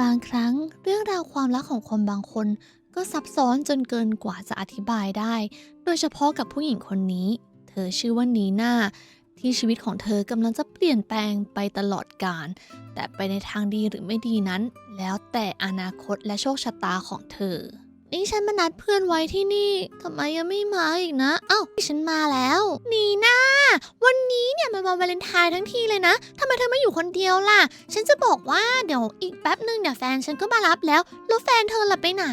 บางครั้งเรื่องราวความรักของคนบางคน ก็ซับซ้อนจนเกินกว่าจะอธิบายได้ โดยเฉพาะกับผู้หญิงคนนี้ เธอชื่อว่านีน่าที่ชีวิตของเธอกำลังจะเปลี่ยนแปลงไปตลอดกาลแต่ไปในทางดีหรือไม่ดีนั้น แล้วแต่อนาคตและโชคชะตาของเธอ นี่ฉันมานัดเพื่อนไว้ที่นี่ทำไมยังไม่มาอีกนะเอ้าฉันมาแล้ว นีน่าวันนี้เนี่ยมันวันวาเลนไทน์ทั้งทีเลยนะทำไมเธอไม่อยู่คนเดียวล่ะ ฉันจะบอกว่าเดี๋ยวอีกแป๊บหนึ่งเดี๋ยวแฟนฉันก็มารับแล้ว แล้วแฟนเธอล่ะไปไหน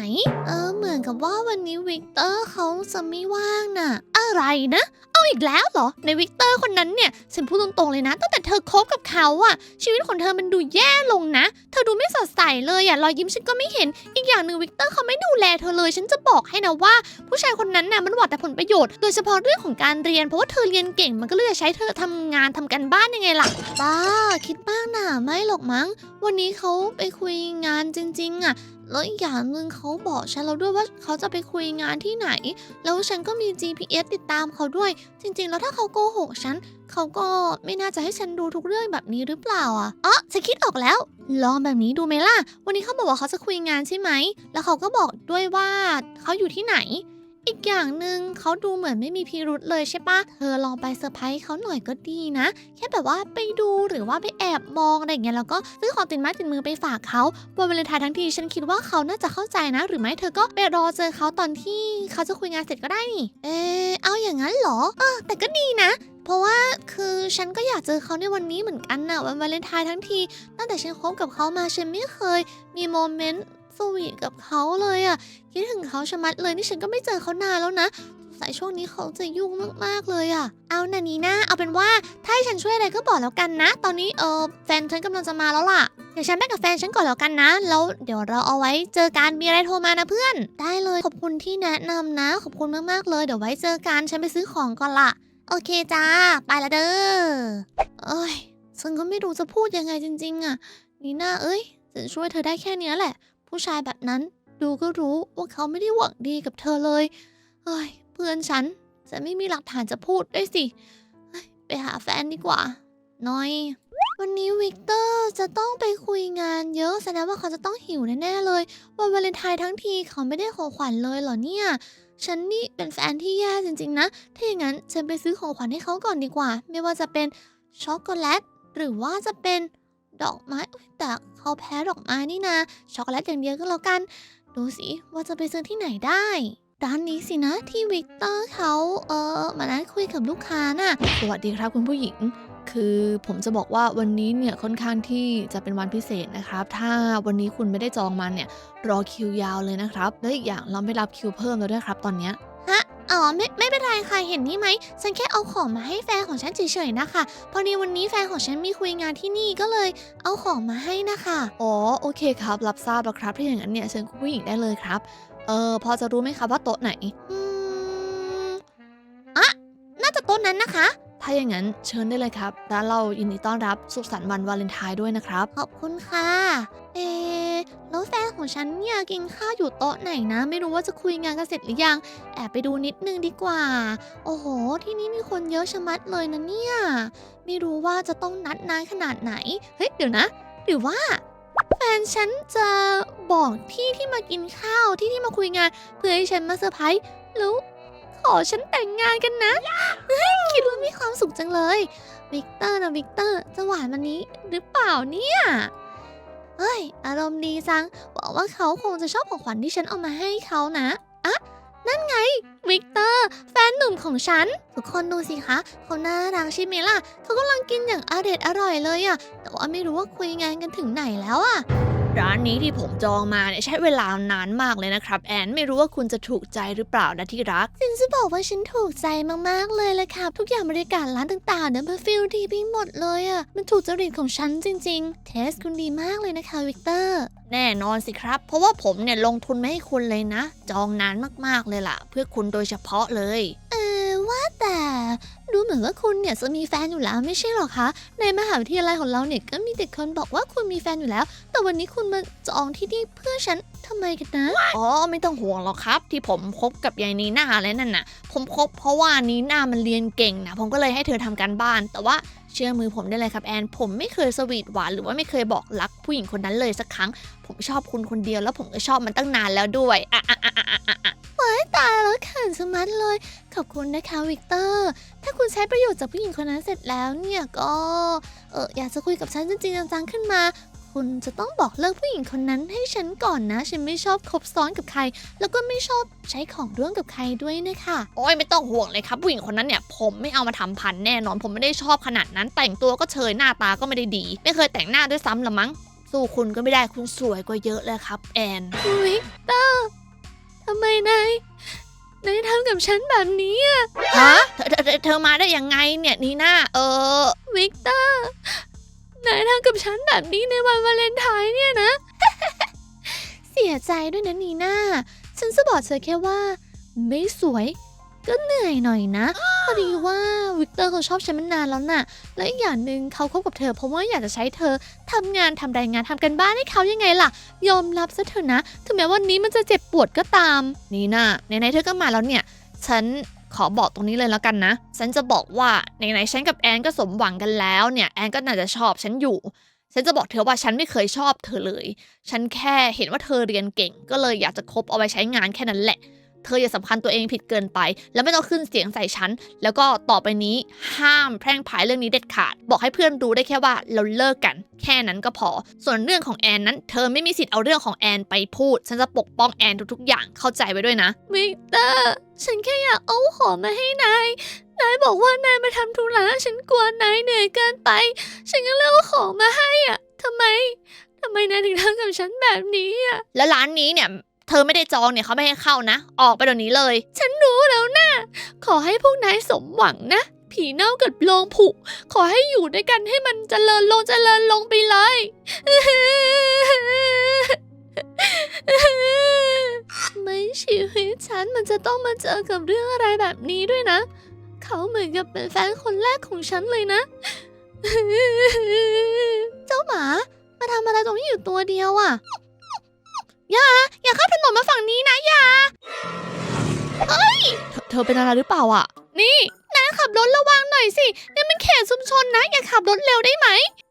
เออเหมือนกับว่าวันนี้วิกเตอร์เขาจะไม่ว่างน่ะ อะไรนะ เอาอีกแล้วเหรอ ในวิกเตอร์คนนั้นเนี่ยฉันพูดตรงๆเลยนะ ตั้งแต่เธอคบกับเขาอะชีวิตของเธอมันดูแย่ลงนะ เธอดูไม่สดใสเลยอะรอยยิ้มฉันก็ไม่เห็น อีกอย่างหนึ่งวิกเตอร์เขาไม่ดูแลเธอเลย ฉันจะบอกให้นะว่า ผู้ชายคนนั้นน่ะมันหวังแต่ผลประโยชน์ โดยเฉพาะเรื่องของการเรียน เพราะว่าเธอเรียนเก่ง มันก็เลยจะใช้เธอทำงานทำกันบ้านยังไงล่ะ บ้า คิดมากน่ะ ไม่หรอกมั้ง วันนี้เขาไปคุยงานจริง ๆอะ แล้วอีกอย่างหนึ่งเขาบอกฉันแล้วด้วยว่าเขาจะไปคุยงานที่ไหน แล้วฉันก็มี GPS ติดตามเขาด้วย จริง ๆ แล้วถ้าเขาโกหกฉัน เขาก็ไม่น่าจะให้ฉันดูทุกเรื่องแบบนี้หรือเปล่าอะอ๋อฉันคิดออกแล้ว ลองแบบนี้ดูไหมล่ะ วันนี้เขาบอกว่าเขาจะคุยงานใช่ไหม แล้วเขาก็บอกด้วยว่าเขาอยู่ที่ไหน อีกอย่างหนึ่งเขาดูเหมือนไม่มีพิรุษเลยใช่ปะเธอลองไปเซอร์ไพรส์เขาหน่อยก็ดีนะ แค่แบบว่าไปดูหรือว่าไปแอบมองอะไรอย่างเงี้ยแล้วก็ซื้อของติดไม้ติดมือไปฝากเขาวันวาเลนไทน์ทั้งทีฉันคิดว่าเขาน่าจะเข้าใจนะ หรือไม่เธอก็ไปรอเจอเขาตอนที่เขาจะคุยงานเสร็จก็ได้นี่เออเอาอย่างนั้นเหรอเออแต่ก็ดีนะ เพราะว่าคือฉันก็อยากเจอเขาในวันนี้เหมือนกันนะวันวาเลนไทน์ทั้งทีตั้งแต่ฉันคบกับเขามาฉันไม่เคยมีโมเมนต์ สวีทกับเขาเลยอะคิดถึงเขาชะมัดเลยนี่ฉันก็ไม่เจอเขานานแล้วนะสายช่วงนี้เขาจะยุ่งมากๆเลยอะเอานานีนะเอาเป็นว่าถ้าให้ฉันช่วยอะไรก็บอกแล้วกันนะ ตอนนี้เออแฟนฉันกำลังจะมาแล้วล่ะ เดี๋ยวฉันไปกับแฟนฉันก่อนแล้วกันนะ แล้วเดี๋ยวเราเอาไว้เจอกันมีอะไรโทรมานะเพื่อน ได้เลย ขอบคุณที่แนะนำนะ ขอบคุณมากๆเลย เดี๋ยวไว้เจอกัน ฉันไปซื้อของก่อนละโอเคจ้า ไปละเด้อ เอ้ย ฉันก็ไม่รู้จะพูดยังไงจริง ๆอะนีน่าเอ้ย ฉันช่วยเธอได้แค่นี้แหละ ผู้ชายแบบนั้นดูก็รู้ว่าเขาไม่ได้หวังดีกับเธอเลย เฮ้ย เพื่อนฉันจะไม่มีหลักฐานจะพูดด้วยสิเฮ้ยไปหาแฟนดีกว่าน้อย วันนี้วิกเตอร์จะต้องไปคุยงานเยอะแสดงว่าเขาจะต้องหิวแน่ๆเลย วันวาเลนไทน์ทั้งทีเขาไม่ได้ของขวัญเลยเหรอเนี่ย ฉันนี่เป็นแฟนที่แย่จริงๆนะ ถ้าอย่างนั้นฉันไปซื้อของขวัญให้เขาก่อนดีกว่า ไม่ว่าจะเป็นช็อกโกแลตหรือว่าจะเป็น ดอกไม้อุ๊ยแต่เขาแพ้ดอกไม้นี่นะ ช็อกโกแลตอย่างเดียวก็แล้วกัน ดูสิว่าจะไปซื้อที่ไหนได้ร้านนี้สินะที่วิกเตอร์เขาเออมานัดคุยกับลูกค้าน่ะสวัสดีครับคุณผู้หญิง คือผมจะบอกว่าวันนี้เนี่ยค่อนข้างที่จะเป็นวันพิเศษนะครับ ถ้าวันนี้คุณไม่ได้จองมาเนี่ยรอคิวยาวเลยนะครับ และอีกอย่างเราไม่รับคิวเพิ่มแล้วด้วยครับตอนเนี้ย อ๋อไม่ไม่เป็นไรค่ะเห็นนี่ไหมฉันแค่เอาของมาให้แฟนของฉันเฉยๆนะคะพอดีวันนี้แฟนของฉันมีคุยงานที่นี่ก็เลย เอาของมาให้นะคะอ๋อโอเคครับ รับทราบแล้วครับถ้าอย่างนั้นเนี่ยเชิญคุณผู้หญิงได้เลยครับเออพอจะรู้ไหมครับว่าโต๊ะไหนอืมอะน่าจะโต๊ะนั้นนะคะ ถ้าอย่างนั้นเชิญได้เลยครับร้านเรายินดีต้อนรับสุขสันต์วันวาเลนไทน์ด้วยนะครับ ขอบคุณค่ะ เอแล้วแฟนของฉันเนี่ยกินข้าวอยู่โต๊ะไหนนะ ไม่รู้ว่าจะคุยงานกันเสร็จหรือยัง แอบไปดูนิดนึงดีกว่า โอ้โห ที่นี่มีคนเยอะชะมัดเลยนะเนี่ย ไม่รู้ว่าจะต้องนัดนานขนาดไหน เฮ้ยเดี๋ยวนะ หรือว่าแฟนฉันจะบอกที่ที่มากินข้าวที่ที่มาคุยงาน เพื่อให้ฉันมาเซอร์ไพรส์แล้ว ขอฉันแต่งงานกันนะเฮ้ยคิดว่ามีความสุขจังเลยวิกเตอร์นะวิกเตอร์จะหวานวันนี้หรือเปล่าเนี่ยเฮ้ย อารมณ์ดีจังหวังว่าเขาคงจะชอบของขวัญที่ฉันเอามาให้เขานะอะนั่นไงวิกเตอร์ แฟนหนุ่มของฉัน ทุกคนดูสิคะเขาน่ารักใช่ไหมล่ะเขากำลังกินอย่างอร่อยอร่อยเลยอะแต่ว่าไม่รู้ว่าคุยงานกันถึงไหนแล้วอะ ร้านนี้ที่ผมจองมาเนี่ยใช้เวลานานมากเลยนะครับ แอนไม่รู้ว่าคุณจะถูกใจหรือเปล่านะที่รัก ฉันจะบอกว่าฉันถูกใจมากๆเลยละค่ะทุกอย่างบริการร้านต่างๆเนี่ยมันฟิลดีไปหมดเลยอะมันถูกจริตของฉันจริง ๆ เทสคุณดีมากเลยนะคะวิกเตอร์แน่นอนสิครับ เพราะว่าผมเนี่ยลงทุนมาให้คุณเลยนะ จองนานมากๆเลยล่ะ เพื่อคุณโดยเฉพาะเลย เออ ว่าแต่ดูเหมือนว่าคุณเนี่ยจะมีแฟนอยู่แล้วไม่ใช่หรอคะ ในมหาวิทยาลัยของเราเนี่ยก็มีเด็กคนบอกว่าคุณมีแฟนอยู่แล้ว แต่วันนี้คุณมาจองที่นี่เพื่อฉันทำไมกันนะ อ๋อไม่ต้องห่วงหรอกครับ ที่ผมคบกับยายนีน่าแล้วนั่นน่ะ ผมคบเพราะว่านีน่ามันเรียนเก่งนะผมก็เลยให้เธอทำการบ้าน แต่ว่า เชื่อมือผมได้เลยครับแอน ผมไม่เคยสวีทหวานหรือว่าไม่เคยบอกรักผู้หญิงคนนั้นเลยสักครั้ง ผมชอบคุณคนเดียวแล้วผมก็ชอบมันตั้งนานแล้วด้วยอะอะอะอะอะอะตายแล้วขันสมัดเลย ขอบคุณนะคะวิกเตอร์ ถ้าคุณใช้ประโยชน์จากผู้หญิงคนนั้นเสร็จแล้วเนี่ยก็ เอออยากจะคุยกับฉันจริงๆจังๆขึ้นมา คุณจะต้องบอกเลิกผู้หญิงคนนั้นให้ฉันก่อนนะ ฉันไม่ชอบคบซ้อนกับใคร แล้วก็ไม่ชอบใช้ของร่วมกับใครด้วยนะคะโอ้ยไม่ต้องห่วงเลยครับ ผู้หญิงคนนั้นเนี่ยผมไม่เอามาทำพันแน่นอน ผมไม่ได้ชอบขนาดนั้น แต่งตัวก็เชยหน้าตาก็ไม่ได้ดี ไม่เคยแต่งหน้าด้วยซ้ำละมั้ง สู้คุณก็ไม่ได้คุณสวยกว่าเยอะเลยครับแอนวิกเตอร์ทำไมนายนายทำกับฉันแบบนี้อะฮะเธอเธอเธอเธอมาได้ยังไงเนี่ยนีน่าเออวิกเตอร์ นายทำกับฉันแบบนี้ในวันวาเลนไทน์เนี่ยนะ เสียใจด้วยนะนีน่า ฉันจะบอกเธอแค่ว่า ไม่สวย ก็เหนื่อยหน่อยนะ พอดีว่าวิกเตอร์เขาชอบฉันมานานแล้วน่ะ และอีกอย่างหนึ่งเขาคบกับเธอเพราะว่าอยากจะใช้เธอทำงานทำรายงานทำกันบ้านให้เขายังไงล่ะ ยอมรับซะเถอะนะ ถึงแม้วันนี้มันจะเจ็บปวดก็ตาม นีน่าไหนๆเธอก็มาแล้วเนี่ย ฉัน ขอบอกตรงนี้เลยแล้วกันนะ ฉันจะบอกว่าไหนๆฉันกับแอนก็สมหวังกันแล้วเนี่ยแอนก็น่าจะชอบฉันอยู่ ฉันจะบอกเธอว่าฉันไม่เคยชอบเธอเลย ฉันแค่เห็นว่าเธอเรียนเก่ง ก็เลยอยากจะคบเอาไว้ใช้งานแค่นั้นแหละ เธออย่าสำคัญตัวเองผิดเกินไป แล้วไม่ต้องขึ้นเสียงใส่ฉัน แล้วก็ต่อไปนี้ห้ามแพร่งพายเรื่องนี้เด็ดขาด บอกให้เพื่อนรู้ได้แค่ว่าเราเลิกกัน แค่นั้นก็พอ ส่วนเรื่องของแอนนั้น เธอไม่มีสิทธิ์เอาเรื่องของแอนไปพูด ฉันจะปกป้องแอนทุกๆ อย่างเข้าใจไว้ด้วยนะวิกเตอร์ฉันแค่อยากเอาของมาให้นายนายบอกว่านายมาทำธุระฉันกลัวนายเหนื่อยเกินไป ฉันก็เลยเอาของมาให้อะทำไมทำไมนายถึงทำกับฉันแบบนี้อะ แล้วร้านนี้เนี่ย เธอไม่ได้จองเนี่ยเขาไม่ให้เข้านะ ออกไปเดี๋ยวนี้เลย ฉันรู้แล้วนะ ขอให้พวกนายสมหวังนะ ผีเน่ากับโลงผุ ขอให้อยู่ด้วยกันให้มันเจริญลงเจริญลงไปเลย ไม่ชีวิตฉันมันจะต้องมาเจอกับเรื่องอะไรแบบนี้ด้วยนะ เขาเหมือนกับเป็นแฟนคนแรกของฉันเลยนะ เจ้าหมา มาทำอะไรตรงนี้อยู่ตัวเดียวอะ อย่า อย่าข้ามถนนมาฝั่งนี้นะอย่าเธอเธอเป็นอะไรหรือเปล่าอะ นี่นายขับรถระวังหน่อยสินี่มันเขตชุมชนนะ อย่าขับรถเร็วได้ไหม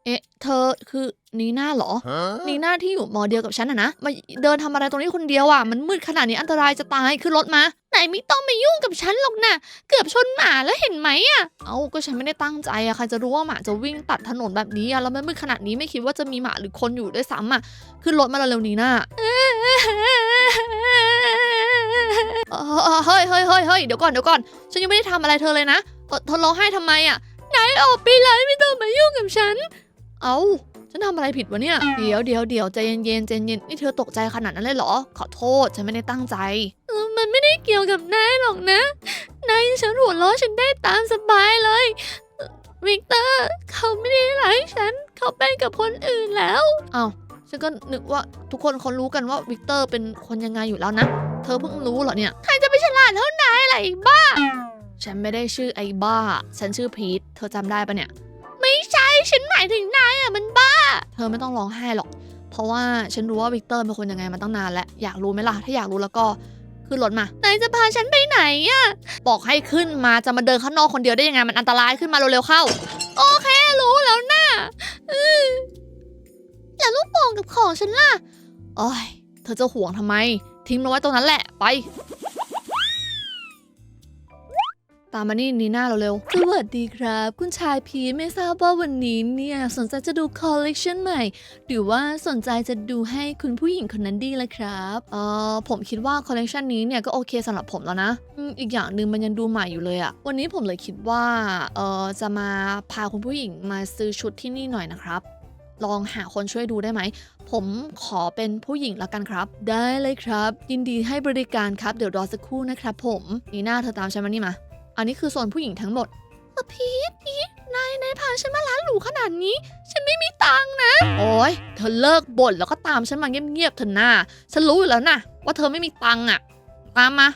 เอ๊ะ เธอคือนีน่าเหรอ Huh? นีน่าที่อยู่มอเดียวกับฉันอะนะ มาเดินทำอะไรตรงนี้คนเดียวอะมันมืดขนาดนี้อันตรายจะตายขึ้นรถมา ไหนไม่ต้องมายุ่งกับฉันหรอกนะ เกือบชนหมาแล้วเห็นไหมอะเอ้าก็ฉันไม่ได้ตั้งใจอะใครจะรู้ว่าหมาจะวิ่งตัดถนนแบบนี้อะแล้วมันมืดขนาดนี้ไม่คิดว่าจะมีหมาหรือคนอยู่ด้วยซ้ำอะขึ้นรถมาเร็วๆนี้น่าเออเออเฮ้ยเฮ้ยเฮ้ยเฮ้ยเดี๋ยวก่อนเดี๋ยวก่อน ฉันยังไม่ได้ทำอะไรเธอเลยนะเออเธอร้องไห้ทำไมอะนายออกไปเลยไม่ต้องมายุ่งกับฉัน เอ้า ฉันทำอะไรผิดวะเนี่ย เดี๋ยวเดี๋ยวเดี๋ยวใจเย็นๆใจเย็นนี่เธอตกใจขนาดนั้นเลยเหรอ ขอโทษฉันไม่ได้ตั้งใจเออมันไม่ได้เกี่ยวกับนายหรอกนะ นายฉันหัวเราะฉันได้ตามสบายเลยเอ่อวิกเตอร์เขาไม่ได้รักฉัน เขาไปกับคนอื่นแล้วอ้าวฉันก็นึกว่าทุกคนเขารู้กันว่าวิกเตอร์เป็นคนยังไงอยู่แล้วนะ เธอเพิ่งรู้เหรอเนี่ย ใครจะไปฉลาดเท่านายอะไรอีกบ้า ฉันไม่ได้ชื่อไอ้บ้า ฉันชื่อพีท เธอจำได้ปะเนี่ย ไม่ใช่ฉันหมายถึงนายอะมันบ้า เธอไม่ต้องร้องไห้หรอก เพราะว่าฉันรู้ว่าวิกเตอร์เป็นคนยังไงมาตั้งนานแล้ว อยากรู้ไหมล่ะ ถ้าอยากรู้แล้วก็ขึ้นรถมา นายจะพาฉันไปไหนอะบอกให้ขึ้นมาจะมาเดินข้างนอกคนเดียวได้ยังไงมันอันตรายขึ้นมาเร็วๆเข้า โอเครู้แล้วนะอือแล้วลูกโป่งกับของฉันล่ะ โอ้ย เธอจะห่วงทำไม ทิ้งมันไว้ตรงนั้นแหละ ไปามมานี่นีน่าเราเร็ว สวัสดีครับ คุณชายพีไม่ทราบว่าวันนี้เนี่ยสนใจจะดูคอลเลกชันใหม่ หรือว่าสนใจจะดูให้คุณผู้หญิงคนนั้นดีละครับเออผมคิดว่าคอลเลกชันนี้เนี่ยก็โอเคสำหรับผมแล้วนะอืมอีกอย่างหนึ่งมันยังดูใหม่อยู่เลยอะวันนี้ผมเลยคิดว่าเออจะมาพาคุณผู้หญิงมาซื้อชุดที่นี่หน่อยนะครับลองหาคนช่วยดูได้ไหม ผมขอเป็นผู้หญิงละกันครับ ได้เลยครับ ยินดีให้บริการครับ เดี๋ยวรอสักครู่นะครับผม นีน่าเธอตามฉันมานี่มา อันนี้คือโซนผู้หญิงทั้งหมดพีทพีทนายนายพาฉันมาร้านหรูขนาดนี้ ฉันไม่มีตังค์นะ โอ้ยเธอเลิกบ่นแล้วก็ตามฉันมาเงียบๆเถอะนะฉันรู้อยู่แล้วนะว่าเธอไม่มีตังค์อะตามมา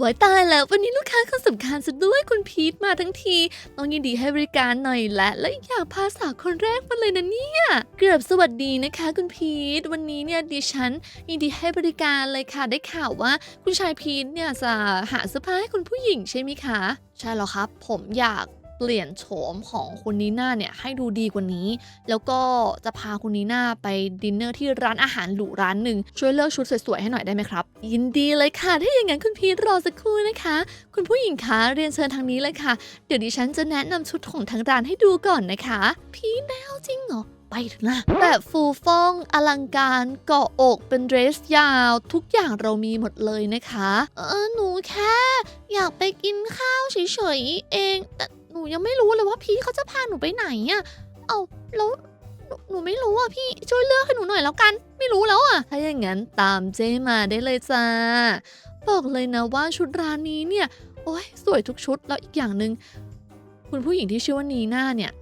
ไรของเขาอะไว้ตายแล้ววันนี้ลูกค้าคนสำคัญสุดด้วยคุณพีทมาทั้งทีต้องยินดีให้บริการหน่อยและ และอีกอย่างพาสาวคนแรกมาเลยนะเนี่ยเกือบสวัสดีนะคะ คุณพีทวันนี้เนี่ยดิฉันยินดีให้บริการเลยค่ะได้ข่าวว่าคุณชายพีทเนี่ยจะหาเสื้อผ้าให้คุณผู้หญิงใช่ไหมคะ ใช่แล้วครับ ผมอยาก เปลี่ยนโฉมของคุณนีน่าเนี่ยให้ดูดีกว่านี้ แล้วก็จะพาคุณนีน่าไปดินเนอร์ที่ร้านอาหารหรูร้านหนึ่งช่วยเลือกชุดสวยๆให้หน่อยได้ไหมครับ ยินดีเลยค่ะ ถ้าอย่างนั้นคุณพีทรอสักครู่นะคะ คุณผู้หญิงคะเรียนเชิญทางนี้เลยค่ะ เดี๋ยวดิฉันจะแนะนำชุดของทางร้านให้ดูก่อนนะคะ พี่แนวจริงเหรอไปเถอะนะแบบฟูฟ่องอลังการเกาะอกเป็นเดรสยาว ทุกอย่างเรามีหมดเลยนะคะ เออหนูแค่ อยากไปกินข้าวเฉยๆเอง แต่ นูยังไม่รู้เลยว่าพี่เขาจะพาหนูไปไหนอะเอาแล้วหนูหนูไม่รู้อะพี่ช่วยเลือกให้หนูหน่อยแล้วกัน ไม่รู้แล้วอะถ้าอย่างนั้นตามเจมาได้เลยจ้า บอกเลยนะว่าชุดร้านนี้เนี่ย โอ้ยสวยทุกชุดแล้วอีกอย่างหนึ่งคุณผู้หญิงที่ชื่อว่านีน่าเนี่ย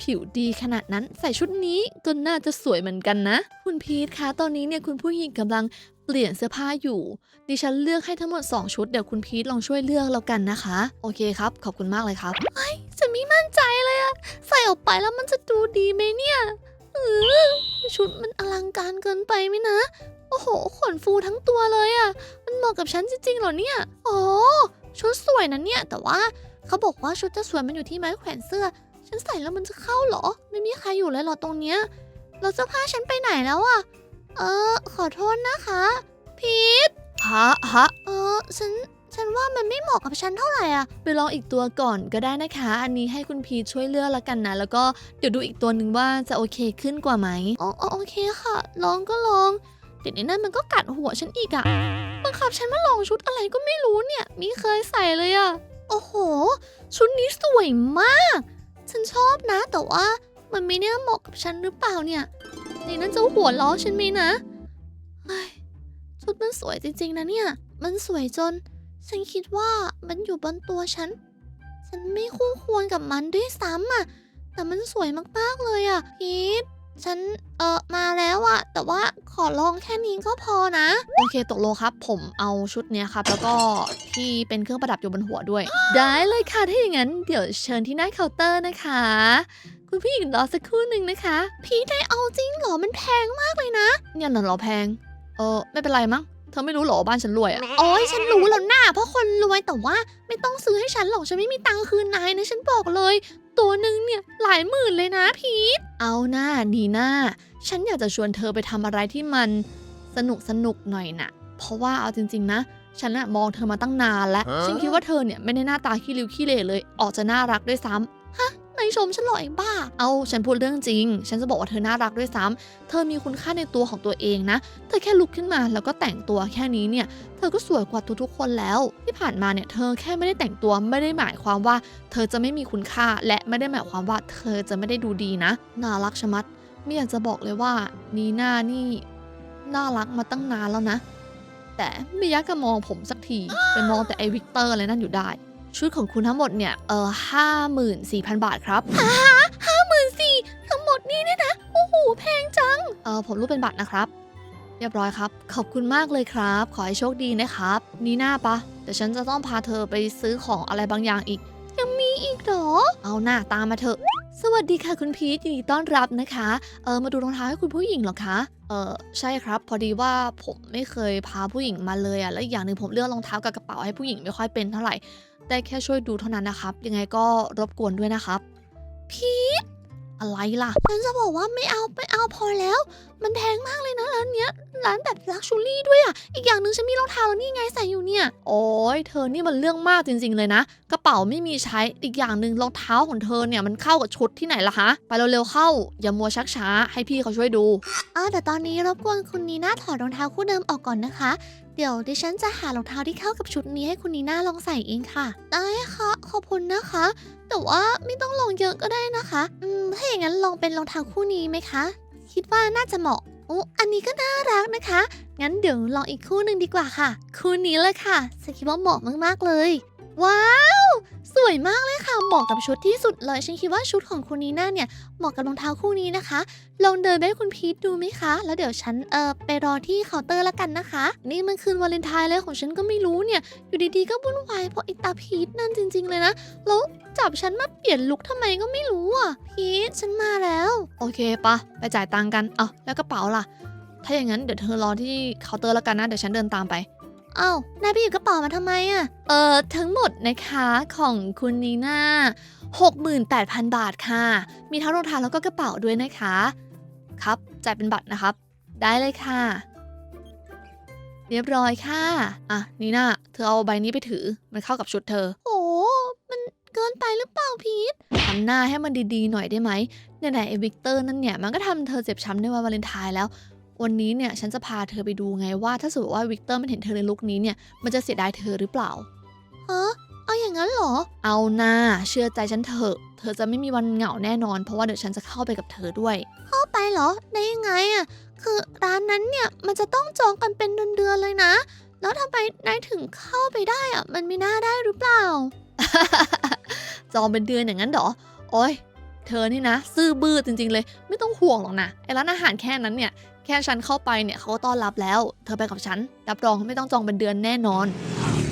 ผิวดีขนาดนั้นใส่ชุดนี้ก็น่าจะสวยเหมือนกันนะ คุณพีทคะตอนนี้เนี่ยคุณผู้หญิงกำลัง เปลี่ยนเสื้อผ้าอยู่ ดิฉันเลือกให้ทั้งหมด 2 ชุด เดี๋ยวคุณพีทลองช่วยเลือกแล้วกันนะคะ โอเคครับ ขอบคุณมากเลยครับฉันไม่มั่นใจเลยอะใส่ออกไปแล้วมันจะดูดีไหมเนี่ยเออชุดมันอลังการเกินไปไหมนะ โอ้โห ขนฟูทั้งตัวเลยอะมันเหมาะกับฉันจริงๆเหรอเนี่ยโอ้ชุดสวยนะเนี่ย แต่ว่าเขาบอกว่าชุดจะสวยมันอยู่ที่ไม้แขวนเสื้อ ฉันใส่แล้วมันจะเข้าเหรอ ไม่มีใครอยู่เลยเหรอตรงเนี้ยแล้วเสื้อผ้าฉันไปไหนแล้วอะ เออ ขอโทษนะคะ พีทฮะฮะเออ ฉัน ฉันว่ามันไม่เหมาะกับฉันเท่าไหร่อะไปลองอีกตัวก่อนก็ได้นะคะ อันนี้ให้คุณพีทช่วยเลือกแล้วกันนะ แล้วก็เดี๋ยวดูอีกตัวหนึ่งว่าจะโอเคขึ้นกว่าไหมอ๋ออ๋อโอเคค่ะ ลองก็ลอง เดี๋ยวนี้นั่นมันก็กัดหัวฉันอีกอะบังคับฉันมาลองชุดอะไรก็ไม่รู้เนี่ย ไม่เคยใส่เลยอะโอ้โห ชุดนี้สวยมาก ฉันชอบนะ แต่ว่ามันไม่เนี่ยเหมาะกับฉันหรือเปล่าเนี่ย นี่นั่นจะหัวล้อฉันไหมนะเฮ้ยชุดมันสวยจริงๆนะเนี่ย มันสวยจน ฉันคิดว่ามันอยู่บนตัวฉัน ฉันไม่คู่ควรกับมันด้วยซ้ำอะแต่มันสวยมากๆเลยอะพีทฉันเออมาแล้วอะแต่ว่าขอลองแค่นี้ก็พอนะ โอเคตกลงครับ ผมเอาชุดเนี้ยครับ แล้วก็ที่เป็นเครื่องประดับอยู่บนหัวด้วย ได้เลยค่ะถ้าอย่างนั้น เดี๋ยวเชิญที่หน้าเคาน์เตอร์นะคะ คุณผู้หญิงรอสักครู่หนึ่งนะคะ พีทได้เอาจริงเหรอ มันแพงมากเลยนะ เนี่ยน่ะเหรอแพง เออไม่เป็นไรมั้ง เธอไม่รู้เหรอว่าบ้านฉันรวยอะโอ้ยฉันรู้แล้วนะเพราะคนรวยแต่ว่าไม่ต้องซื้อให้ฉันหรอก ฉันไม่มีตังค์คืนนายนะฉันบอกเลย ตัวหนึ่งเนี่ยหลายหมื่นเลยนะพีทเอาหน้านีหน้า ฉันอยากจะชวนเธอไปทำอะไรที่มันสนุกสนุกหน่อยน่ะ เพราะว่าเอาจริง ๆ นะฉันอะมองเธอมาตั้งนานแล้วฮะฉันคิดว่าเธอเนี่ยไม่ได้หน้าตาขี้ริ้วขี้เหร่เลย ออกจะน่ารักด้วยซ้ำ นายชมฉันเหรอไอ้บ้า เอาฉันพูดเรื่องจริง ฉันจะบอกว่าเธอน่ารักด้วยซ้ำเธอมีคุณค่าในตัวของตัวเองนะ เธอแค่ลุกขึ้นมาแล้วก็แต่งตัวแค่นี้เนี่ย เธอก็สวยกว่าทุกๆคนแล้ว ที่ผ่านมาเนี่ยเธอแค่ไม่ได้แต่งตัวไม่ได้หมายความว่า เธอจะไม่มีคุณค่าและไม่ได้หมายความว่า เธอจะไม่ได้ดูดีนะ น่ารักชะมัด ไม่อยากจะบอกเลยว่านีน่านี่น่ารักมาตั้งนานแล้วนะ แต่ไม่ยักจะมองผมสักทีไปมองแต่ไอวิกเตอร์อะไรนั่นอยู่ได้ ชุดของคุณทั้งหมดเนี่ย เออห้าหมื่นสี่พันบาทครับห้าหมื่นสี่ทั้งหมดนี่เนี่ยนะ โอ้โห แพงจัง เออผมรูปเป็นบัตรนะครับ เรียบร้อยครับ ขอบคุณมากเลยครับ ขอให้โชคดีนะครับ นีน่าปะเดี๋ยวฉันจะต้องพาเธอไปซื้อของอะไรบางอย่างอีก ยังมีอีกเหรอ เอาหน้าตามมาเถอะ สวัสดีค่ะคุณพีทยินดีต้อนรับนะคะ เออมาดูรองเท้าให้คุณผู้หญิงเหรอคะ เออใช่ครับ พอดีว่าผมไม่เคยพาผู้หญิงมาเลยอะแล้วอีกอย่างหนึ่งผมเลือกรองเท้ากับกระเป๋าให้ผู้หญิงไม่ค่อยเป็นเท่าไหร่ ได้แค่ช่วยดูเท่านั้นนะครับ ยังไงก็รบกวนด้วยนะครับ พีทอะไรล่ะ ฉันจะบอกว่าไม่เอาไม่เอาพอแล้ว มันแพงมากเลยนะร้านเนี้ย ร้านแบบลักชูรี่ด้วยอะ อีกอย่างหนึ่งฉันมีรองเท้าแล้วนี่ไงใส่อยู่เนี่ย โอ้ยเธอนี่มันเรื่องมากจริง ๆ เลยนะ กระเป๋าไม่มีใช้ อีกอย่างหนึ่งรองเท้าของเธอเนี่ยมันเข้ากับชุดที่ไหนล่ะฮะ ไปเร็วๆเข้า อย่ามัวชักช้าให้พี่เขาช่วยดูอ่าแต่ตอนนี้รบกวนคุณนีน่าถอดรองเท้าคู่เดิมออกก่อนนะคะ เดี๋ยวดิฉันจะหารองเท้าที่เข้ากับชุดนี้ให้คุณนีน่าลองใส่เองค่ะ ได้ค่ะ ขอบคุณนะคะ แต่ว่าไม่ต้องลองเยอะก็ได้นะคะ อืม ถ้าอย่างนั้นลองเป็นรองเท้าคู่นี้ไหมคะ คิดว่าน่าจะเหมาะโอ้อันนี้ก็น่ารักนะคะ งั้นเดี๋ยวลองอีกคู่หนึ่งดีกว่าค่ะ คู่นี้เลยค่ะฉันคิดว่าเหมาะมากๆเลย ว้าว สวยมากเลยค่ะ เหมาะกับชุดที่สุดเลย ฉันคิดว่าชุดของคุณนีน่าเนี่ยเหมาะกับรองเท้าคู่นี้นะคะ ลองเดินไปให้คุณพีทดูไหมคะ แล้วเดี๋ยวฉันเออไปรอที่เคาน์เตอร์แล้วกันนะคะ นี่มันคืนวาเลนไทน์เลยของฉันก็ไม่รู้เนี่ย อยู่ดีๆก็วุ่นวายเพราะไอตาพีทนั่นจริง ๆ เลยนะ แล้วจับฉันมาเปลี่ยนลุคทำไมก็ไม่รู้อะ พีทฉันมาแล้ว โอเคปะไปจ่ายตังค์กันเอาแล้วกระเป๋าล่ะ ถ้าอย่างนั้นเดี๋ยวเธอรอที่เคาน์เตอร์แล้วกันนะ เดี๋ยวฉันเดินตามไป เอ้านายไปหยิบกระเป๋ามาทำไมอะเอ่อทั้งหมดนะคะของคุณนีน่า68,000 บาทค่ะ มีทั้งรองเท้าแล้วก็กระเป๋าด้วยนะคะ ครับจ่ายเป็นบัตรนะครับ ได้เลยค่ะ เรียบร้อยค่ะ อะนีน่าเธอเอาใบนี้ไปถือ มันเข้ากับชุดเธอ โอ้มันเกินไปหรือเปล่าพีททำหน้าให้มันดีๆหน่อยได้ไหมเนี่ยไหนไอ้วิกเตอร์นั่นเนี่ยมันก็ทำเธอเจ็บช้ำในวันวาเลนไทน์แล้ว วันนี้เนี่ยฉันจะพาเธอไปดูไงว่า ถ้าสมมติว่าวิกเตอร์มันเห็นเธอในลุคนี้เนี่ยมันจะเสียดายเธอหรือเปล่าฮะเอาอย่างนั้นเหรอ เอาหน้าเชื่อใจฉันเถอะ เธอจะไม่มีวันเหงาแน่นอน เพราะว่าเดี๋ยวฉันจะเข้าไปกับเธอด้วย เข้าไปเหรอ ได้ยังไงอะ คือร้านนั้นเนี่ยมันจะต้องจองกันเป็นเดือนๆเลยนะ แล้วทำไมนายถึงเข้าไปได้อะ มันไม่น่าได้หรือเปล่า จองเป็นเดือนอย่างนั้นเหรอ โอ้ยเธอนี่นะ ซื่อบื้อจริงๆเลย ไม่ต้องห่วงหรอกนะไอ้ร้านอาหารแค่นั้นเนี่ย แค่ฉันเข้าไปเนี่ยเขาก็ต้อนรับแล้ว เธอไปกับฉัน รับรองไม่ต้องจองเป็นเดือนแน่นอน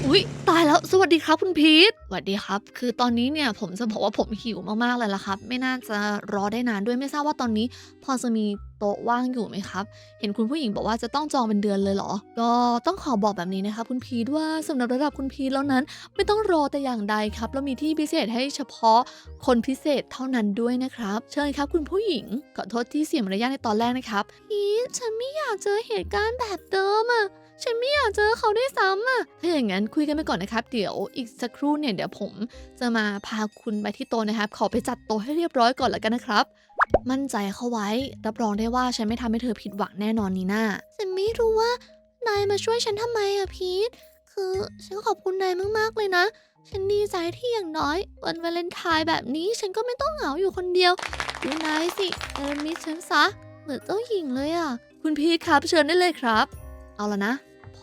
อุ๊ย ตายแล้ว สวัสดีครับคุณพีทสวัสดีครับ คือตอนนี้เนี่ยผมจะบอกว่าผมหิวมากๆเลยละครับ ไม่น่าจะรอได้นานด้วยไม่ทราบว่าตอนนี้ พอจะมีโต๊ะว่างอยู่ไหมครับ เห็นคุณผู้หญิงบอกว่าจะต้องจองเป็นเดือนเลยเหรอ ก็ต้องขอบอกแบบนี้นะคะคุณพีทว่าสำหรับระดับคุณพีทแล้วนั้น ไม่ต้องรอแต่อย่างใดครับเรามีที่พิเศษให้เฉพาะคนพิเศษเท่านั้นด้วยนะครับ เชิญครับคุณผู้หญิงขอโทษที่เสียมารยาทในตอนแรกนะครับพีทฉันไม่อยากเจอเหตุการณ์แบบเดิมอะ อยากเจอเขาด้วยซ้ำอะถ้าอย่างนั้นคุยกันไปก่อนนะครับ เดี๋ยวอีกสักครู่เนี่ยเดี๋ยวผมจะมาพาคุณไปที่โต๊ะนะครับ ขอไปจัดโต๊ะให้เรียบร้อยก่อนแล้วกันนะครับ มั่นใจเข้าไว้ รับรองได้ว่าฉันไม่ทำให้เธอผิดหวังแน่นอนนีน่าฉันไม่รู้ว่านายมาช่วยฉันทำไมอะพีทคือฉันขอบคุณนายมากๆเลยนะ ฉันดีใจที่อย่างน้อย วันวาเลนไทน์แบบนี้ฉันก็ไม่ต้องเหงาอยู่คนเดียวดูนายสิเออมิสฉันซะเหมือนเจ้าหญิงเลยอะคุณพีทครับเชิญได้เลยครับ เอาละนะ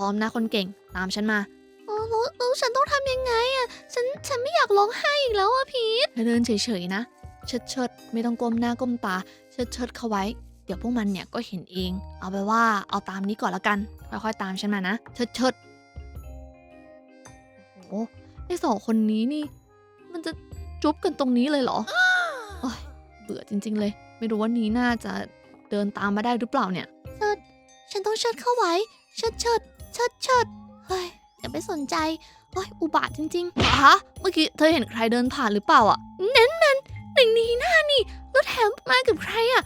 ร้อมนะคนเก่งตามฉันมาเออแล้วแล้วฉันต้องทำยังไงอะฉันฉันไม่อยากร้องไห้อีกแล้วอะพีทเธอเดินเฉยๆนะเชิดเชิดๆไม่ต้องก้มหน้าก้มตาเชิดเชิดๆเข้าไว้ เดี๋ยวพวกมันเนี่ยก็เห็นเอง เอาไปนว่าเอาตามนี้ก่อนละกัน ค่อยๆตามฉันมานะเชิดเชิดๆโอ้โหไอสองคนนี้นี่ มันจะจุ๊บกันตรงนี้เลยเหรอ โอ้ยเบื่อจริง ๆ เลย ไม่รู้ว่านี้น่าจะเดินตามมาได้หรือเปล่าเนี่ย ฉันต้องเชิดเข้าไว้ เชิดเชิด เชิดเชิดเฮ้ยอย่าไปสนใจโอ้ยอุบาทจริงๆฮะเมื่อกี้เธอเห็นใครเดินผ่านหรือเปล่าอะนั่นมันหนึ่งนีหน้านี่แล้วแถมมากับใครอะ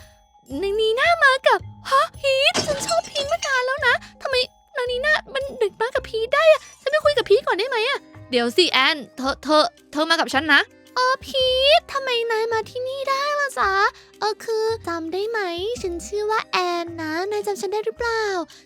หนึ่งนีหน้ามากับฮะพีทฉันชอบพีทมานานแล้วนะทำไมนางนีหน้ามันดึกมากับพีทได้อะฉันไปคุยกับพีทก่อนได้ไหมอะเดี๋ยวสิแอนเธอเธอเธอมากับฉันนะเออพีททำไมนายมาที่นี่ได้ล่ะจ๊ะเออคือจำได้ไหม ฉันชื่อว่าแอ นนะนายจำฉันได้หรือเปล่า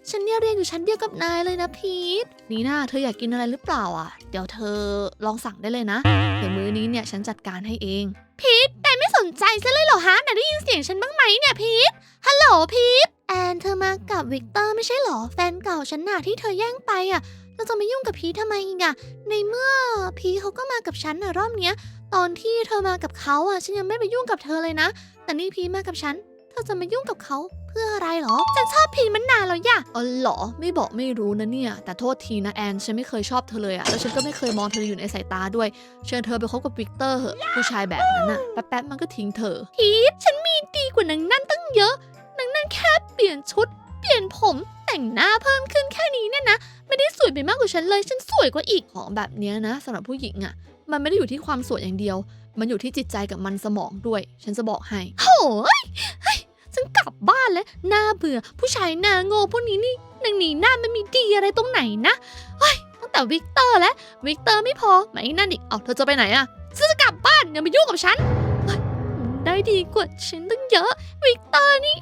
ฉันเนี่ยเรียนอยู่ชั้นเดียวกับนายเลยนะพีทนีน่าเธออยากกินอะไรหรือเปล่าอะ เดี๋ยวเธอลองสั่งได้เลยนะ เดี๋ยวมื้อนี้เนี่ยฉันจัดการให้เอง พีทนายไม่สนใจซะเลยเหรอฮะนายได้ยินเสียงฉันบ้างไหมเนี่ยพีทฮัลโหลพีทแอนเธอมากับวิกเตอร์ไม่ใช่เหรอ แฟนเก่าฉันน่ะที่เธอแย่งไปอะเราจะมายุ่งกับพีททำไมอีกอะในเมื่อพีทเขาก็มากับฉันอะรอบเนี้ย ตอนที่เธอมากับเขาอะฉันยังไม่ไปยุ่งกับเธอเลยนะ แต่นี่พีทมากับฉัน เธอจะมายุ่งกับเขา เพื่ออะไรเหรอ ฉันชอบพีทมันนานแล้วย่ะเออเหรอ ไม่บอกไม่รู้นะเนี่ย แต่โทษทีนะแอน ฉันไม่เคยชอบเธอเลยอะแล้วฉันก็ไม่เคยมองเธออยู่ในสายตาด้วย เชิญเธอไปคบกับวิกเตอร์เหอะ ผู้ชายแบบนั้นอะแป๊บๆมันก็ทิ้งเธอพีทฉันมีดีกว่านางนั่นตั้งเยอะ นางนั่นแค่เปลี่ยนชุด เปลี่ยนผมแต่งหน้าเพิ่มขึ้นแค่นี้เนี่ยนะ ไม่ได้สวยไปมากกว่าฉันเลย ฉันสวยกว่าอีกของแบบเนี้ยนะสำหรับผู้หญิงอะมันไม่ได้อยู่ที่ความสวยอย่างเดียว มันอยู่ที่จิตใจกับมันสมองด้วย ฉันจะบอกให้โหยเฮ้ย ฉันกลับบ้านแล้วน่าเบื่อ ผู้ชายหน้าโง่พวกนี้นี่นางหนีหน้ามันมีดีอะไรตรงไหนนะเฮ้ยตั้งแต่วิกเตอร์แล้ววิกเตอร์ไม่พอมาอีกนั่นอีกเอาเธอจะไปไหนอะฉันจะกลับบ้านอย่ามายุ่งกับฉันเฮ้ยได้ดีกว่าฉันตั้งเยอะ วิกเตอร์นี่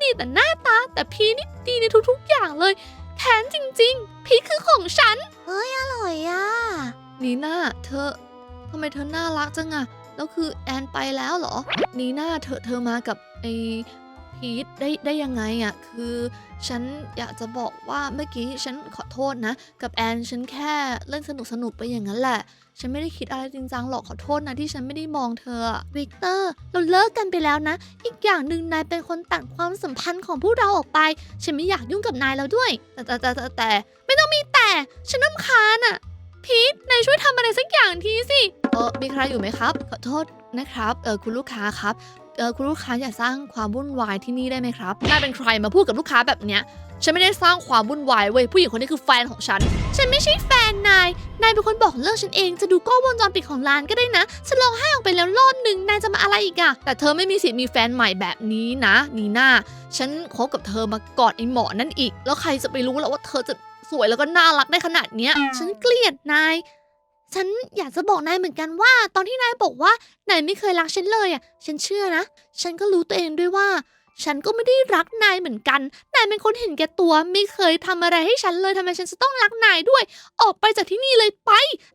ดีแต่หน้าตาแต่พีนี่ดีในทุกๆอย่างเลยแค้นจริง ๆ พีคือของฉันเฮ้ยอร่อยอะนีน่าเธอทำไมเธอน่ารักจังอะแล้วคือแอนไปแล้วเหรอนีน่าเธอเธอมากับ ไอพีทได้ได้ยังไงอะคือฉันอยากจะบอกว่าเมื่อกี้ฉันขอโทษนะ กับแอนฉันแค่เล่นสนุกสนุกๆไปอย่างนั้นแหละ ฉันไม่ได้คิดอะไรจริงจังหรอกขอโทษนะที่ฉันไม่ได้มองเธอวิกเตอร์เราเลิกกันไปแล้วนะ อีกอย่างหนึ่งนายเป็นคนตัดความสัมพันธ์ของพวกเราออกไป ฉันไม่อยากยุ่งกับนายแล้วด้วย แต่แต่แต่แต่แต่ไม่ต้องมีแต่ ฉันน้ำคาญอะพีทนายช่วยทำอะไรสักอย่างทีสิเออมีใครอยู่ไหมครับ ขอโทษนะครับเออคุณลูกค้าครับ เออคุณลูกค้าอย่าสร้างความวุ่นวายที่นี่ได้ไหมครับนายเป็นใครมาพูดกับลูกค้าแบบเนี้ยฉันไม่ได้สร้างความวุ่นวายเว้ยผู้หญิงคนนี้คือแฟนของฉัน ฉันไม่ใช่แฟนนาย นายเป็นคนบอกเลิกฉันเอง จะดูกล้องวงจรปิดของร้านก็ได้นะ ฉันร้องไห้ออกไปแล้วรอบหนึ่งนายจะมาอะไรอีกอะแต่เธอไม่มีสิทธิ์มีแฟนใหม่แบบนี้นะนีน่า ฉันคบกับเธอมาก่อนไอ้หมอนั่นอีก แล้วใครจะไปรู้แล้วว่าเธอจะสวยแล้วก็น่ารักได้ขนาดเนี้ย ฉันเกลียดนาย ฉันอยากจะบอกนายเหมือนกันว่า ตอนที่นายบอกว่านายไม่เคยรักฉันเลยอะ ฉันเชื่อนะ ฉันก็รู้ตัวเองด้วยว่า ฉันก็ไม่ได้รักนายเหมือนกัน นายเป็นคนเห็นแก่ตัว ไม่เคยทำอะไรให้ฉันเลยทำไมฉันจะต้องรักนายด้วย ออกไปจากที่นี่เลยไป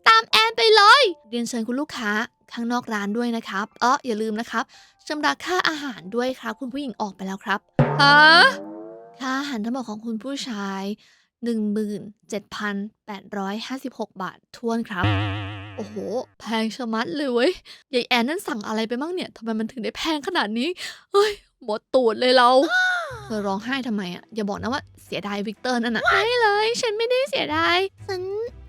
ตามแอนไปเลย เรียนเชิญคุณลูกค้าข้างนอกร้านด้วยนะครับเอออย่าลืมนะครับชำระค่าอาหารด้วยครับ คุณผู้หญิงออกไปแล้วครับฮะค่าอาหารทั้งหมดของคุณผู้ชาย 17,856 บาททวนครับ โอ้โห แพงชะมัดเลยเว้ยยายแอนนั่นสั่งอะไรไปบ้างเนี่ยทำไมมันถึงได้แพงขนาดนี้ เฮ้ย หมดตูดเลยเรา เธอร้องไห้ทำไมอะอย่าบอกนะว่าเสียดายวิกเตอร์นั่นน่ะไม่เลย ฉันไม่ได้เสียดาย ฉัน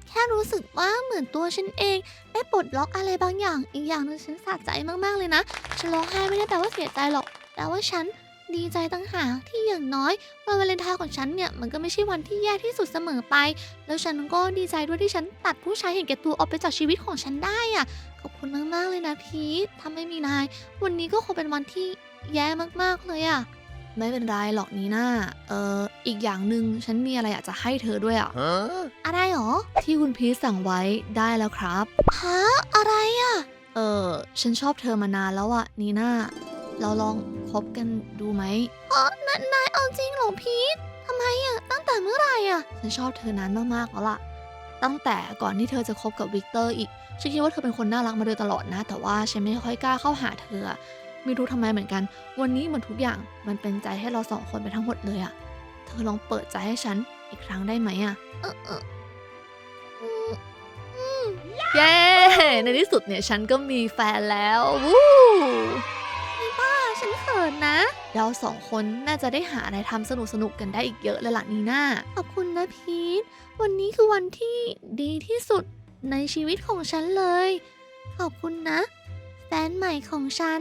แค่รู้สึกว่าเหมือนตัวฉันเองได้ปลดล็อกอะไรบางอย่าง อีกอย่างหนึงฉันสะใจมากๆเลยนะ ฉันร้องไห้ไม่ได้แปลว่าเสียใจหรอกแต่ว่าฉัน ดีใจตั้งหากที่อย่างน้อยวันวาเลนไทน์ของฉันเนี่ยมันก็ไม่ใช่วันที่แย่ที่สุดเสมอไป แล้วฉันก็ดีใจด้วยที่ฉันตัดผู้ชายเห็นแก่ตัวออกไปจากชีวิตของฉันได้อะขอบคุณมากๆเลยนะพีทถ้าไม่มีนาย วันนี้ก็คงเป็นวันที่แย่มากๆเลยอะไม่เป็นไรหรอกนีน่าเอ่ออีกอย่างหนึ่งฉันมีอะไรอยากจะให้เธอด้วยอะ Huh? อะไรหรอ ที่คุณพีชสั่งไว้ได้แล้วครับ ฮะ อะไรอะเออฉันชอบเธอมานานแล้วอะนีน่า เราลองคบกันดูไหมอ๋อนายนายเอาจริงเหรอพีททำไมอะตั้งแต่เมื่อไหร่อะฉันชอบเธอนานมากๆแล้วล่ะ ตั้งแต่ก่อนที่เธอจะคบกับวิกเตอร์อีก ฉันคิดว่าเธอเป็นคนน่ารักมาโดยตลอดนะ แต่ว่าฉันไม่ค่อยกล้าเข้าหาเธออะไม่รู้ทำไมเหมือนกัน วันนี้เหมือนทุกอย่างมันเป็นใจให้เราสองคนไปทั้งหมดเลยอะเธอลองเปิดใจให้ฉันอีกครั้งได้ไหมอะเออเอออืมเย้ ในที่สุดเนี่ยฉันก็มีแฟนแล้ววู้อะ ฉันเขินนะ เราสองคนน่าจะได้หาอะไรทำสนุกสนุกๆกันได้อีกเยอะเลยล่ะนีน่าขอบคุณนะพีทวันนี้คือวันที่ดีที่สุดในชีวิตของฉันเลย ขอบคุณนะ แฟนใหม่ของฉัน